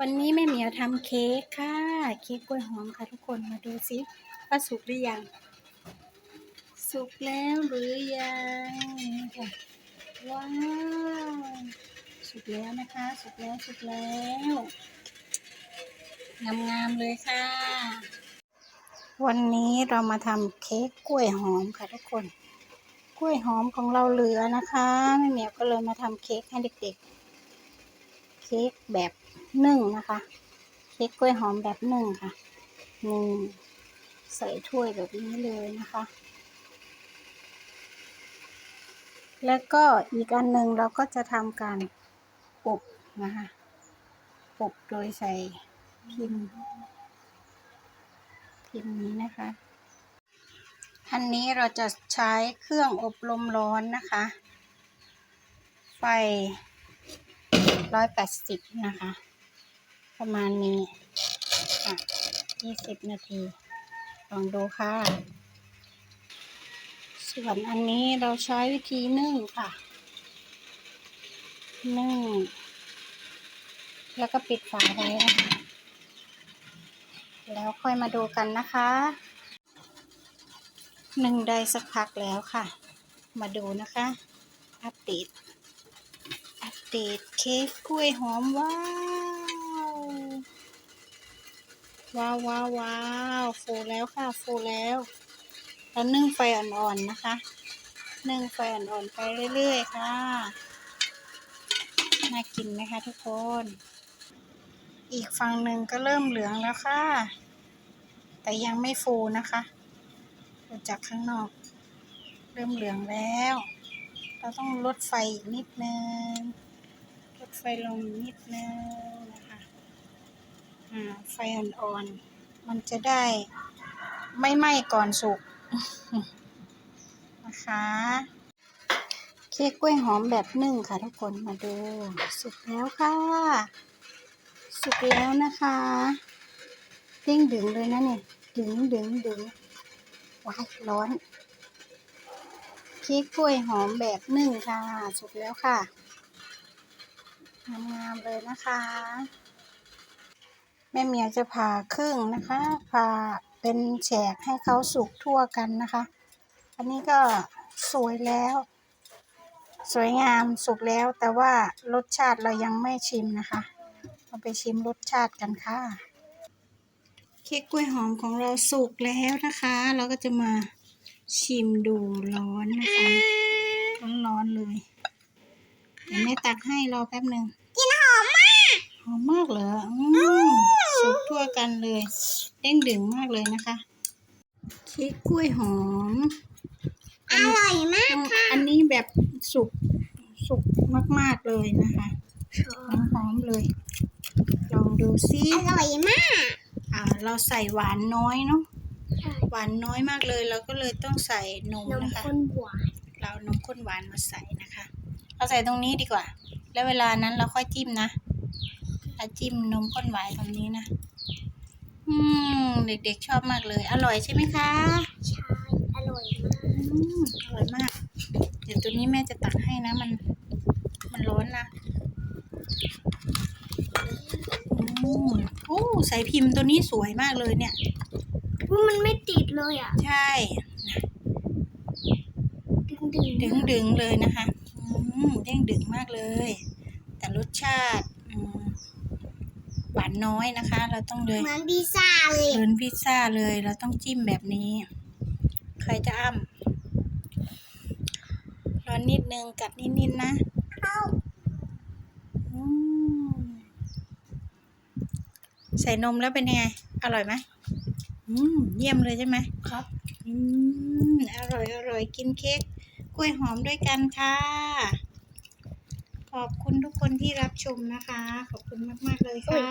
วันนี้แม่เหมียวทำเค้กค่ะ เค้กกล้วยหอมค่ะทุกคนมาดูสิว่าสุกหรือยัง สุกแล้วหรือยังค่ะว้าวสุกแล้วนะคะ สุกแล้วสุกแล้วงามๆเลยค่ะ วันนี้เรามาทำเค้กกล้วยหอมค่ะทุกคน กล้วยหอมของเราเหลือนะคะแม่เหมียวก็เลยมาทำเค้กให้เด็กๆ เค้กแบบ นึ่งนะคะ เค้กกล้วยหอมแบบนึ่งค่ะนึ่งใส่ถ้วยแบบนี้เลยนะคะ แล้วก็อีกอันหนึ่งเราก็จะทำการอบนะคะอบโดยใส่พิมพ์พิมพ์นี้นะคะ อันนี้เราจะใช้เครื่องอบลมร้อนนะคะ ไฟร้อยแปดสิบนะคะ ประมาณนี้อะยี่สิบนาที ลองดูค่ะ ส่วนอันนี้เราใช้วิธีนึ่งค่ะ นึ่ง แล้วก็ปิดฝาไว้นะคะแล้วค่อยมาดูกันนะคะ หนึ่งได้สักพักแล้วค่ะ มาดูนะคะ อัปเดต อัปเดตเค้กกล้วยหอมว้าว ว้าวว้าวว้าวฟูแล้วค่ะฟูแล้วแล้วนึ่งไฟอ่อนๆนะคะ นึ่งไฟอ่อนๆไปเรื่อยๆค่ะ น่ากินไหมคะทุกคน อีกฝั่งหนึ่งก็เริ่มเหลืองแล้วค่ะ แต่ยังไม่ฟูนะคะดูจากข้างนอก เริ่มเหลืองแล้ว เราต้องลดไฟอีกนิดนึง ลดไฟลงนิดนึง ไฟอ่อนๆมันจะได้ไม่ไหม้ก่อนสุกนะคะ เค้กกล้วยหอมแบบนึ่งค่ะทุกคนมาดู สุกแล้วค่ะ สุกแล้วนะคะเด้งดึงเลยนะเนี่ยดึงดึงดึงว้ายร้อนเค้กกล้วยหอมแบบนึ่งค่ะ สุกแล้วค่ะงามๆเลยนะคะ ม่เมียจะผ่าครึ่งนะคะผ่าเป็นแฉกให้เขาสุกทั่วกันนะคะ อันนี้ก็สวยแล้ว สวยงามสุกแล้ว แต่ว่ารสชาติเรายังไม่ชิมนะคะ เราไปชิมรสชาติกันค่ะ เค้กกล้วยหอมของเราสุกแล้วนะคะ เราก็จะมาชิมดูร้อนนะคะร้อนๆเลยเดี๋ยวแม่ตักให้รอแป๊บหนึ่ง หอมมากเหรออืมสุ กทั่วกันเลยเด้งดึงมากเลยนะคะเค้กกล้วยหอมอร่อยมากอันนี้แบบสุกสุกมากๆเลยนะคะหอมๆเลย ลองดูซิอร่อยมากอ่าเราใส่หวานน้อยเนาะหวานน้อยมากเลยเราก็เลยต้องใส่นมนมนะคะข้นหวานเราเอานมข้นหวานมาใส่นะคะเอาใส่ตรงนี้ดีกว่า แล้วเวลานั้นเราค่อยจิ้มนะเราจิ้มนมข้นหวานตรงนี้นะ อืม เด็กๆชอบมากเลย อร่อยใช่ไหมคะ ใช่ อร่อยมากอืมอร่อยมาก เดี๋ยวตัวนี้แม่จะตักให้นะ มัน มันร้อนนะอืมโอ้ใส่พิมพ์ตัวนี้สวยมากเลยเนี่ย ว่ามันไม่ติดเลยอะ ใช่ ดึงดึงดึงดึงๆเลยนะคะ อืมเด้งดึงมากเลย แต่รสชาติอืมหวา นน้อยนะคะ เราต้องเลยเหมือนพิซซ่าเลยเลินพิซซ่าเลย เราต้องจิ้มแบบนี้ ใครจะอ้ำร้อนนิดนึงกัดนิดๆนะเข้าอืมใส่นมแล้วเป็นยังไง อร่อยไหมอืมเยี่ยมเลยใช่ไหมครับ อืมอร่อยอร่อยกินเค้กกล้วยหอมด้วยกันค่ะ ขอบคุณทุกคนที่รับชมนะคะ ขอบคุณมาก ๆ เลยค่ะ